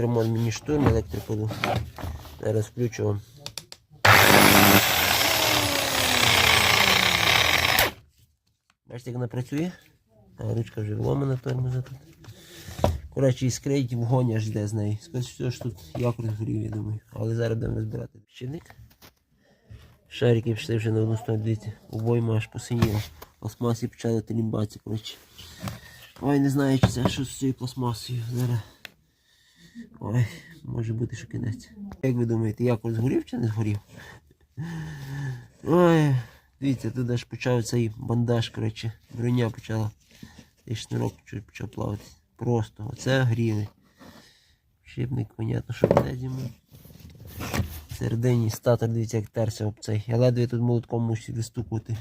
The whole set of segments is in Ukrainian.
Ремонт мені штурм електрику. Зараз включу вам. Бачите, як вона працює? А ручка вже вломана тормоза тут. Коротше, іскрить вогонь аж йде з неї. Скажіть, все ж тут якор згорів, я думаю. Але зараз будемо розбирати. Щільник. Шарики пішли вже на одну сторону, дивіться, обойма аж посиніло. Пластмасі почали трімбатися, коротше. Ой, не знаю, чи це що з цією пластмасою. Зараз. Ой, може бути, що кінець. Як ви думаєте, якор згорів чи не згорів? Ой, дивіться, тут аж почав цей бандаж, коротше, броня почала. І шнурок почав плавати. Просто, оце гріли. Щипник, понятно, що буде зиму. Всередині статор, дивіться, як терся об цей. Я ледве тут молотком мусив вистукувати.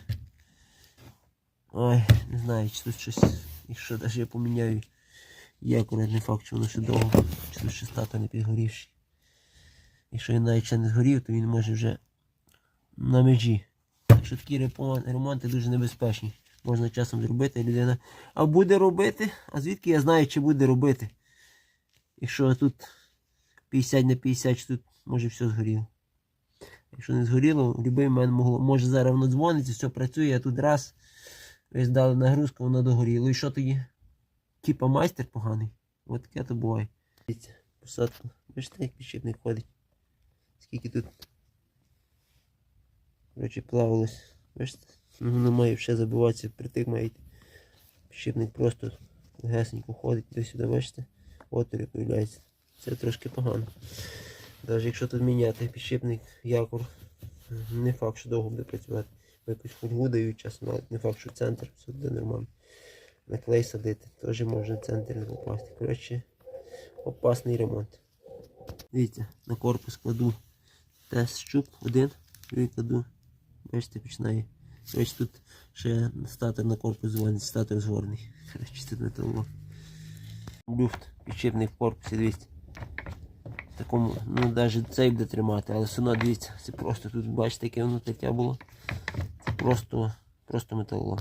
Ой, не знаю, чи тут щось, якщо навіть я поміняю якорь, не факт, що воно ще довго, чи тут ще статор не підгорівший. Якщо він навіть ще не згорів, то він може вже на межі. Так що такі ремонти дуже небезпечні. Можна часом зробити, людина. А буде робити? А звідки я знаю, чи буде робити? Якщо тут 50 на 50, чи тут може все згоріло. Якщо не згоріло, в будь-який момент могло. Може зараз воно дзвониться, все працює, а тут раз. Ви здали нагрузку, воно догоріло. І що тоді? Типа майстер поганий. От таке то буває. Дивіться, посадку. Бачите, як підшипник ходить. Скільки тут. Коротше, плавалось. Бачите? Ну, Воно має ще забуватися, притик має. Підшипник просто гесенько ходить до сюди, бачите? Отвори появляється. Це трошки погано. Навіть якщо тут міняти підшипник, якор, не факт, що довго буде працювати. Якусь фольгу дають часом, але не факт, що центр все буде нормально. На клей садити, теж можна центр попасти. Коротше, опасний ремонт. Дивіться, на корпус кладу тест щуп один, і кладу. Бачите, починає. Коротше, тут ще статор на корпус звонить, статор згорний. Коротше, тут не того. Люфт, підшипник в корпусі, дивіться. Такому, ну навіть цей буде тримати, але все одно дивіться, це просто тут бачите, яке воно таке було. Просто, просто металолом.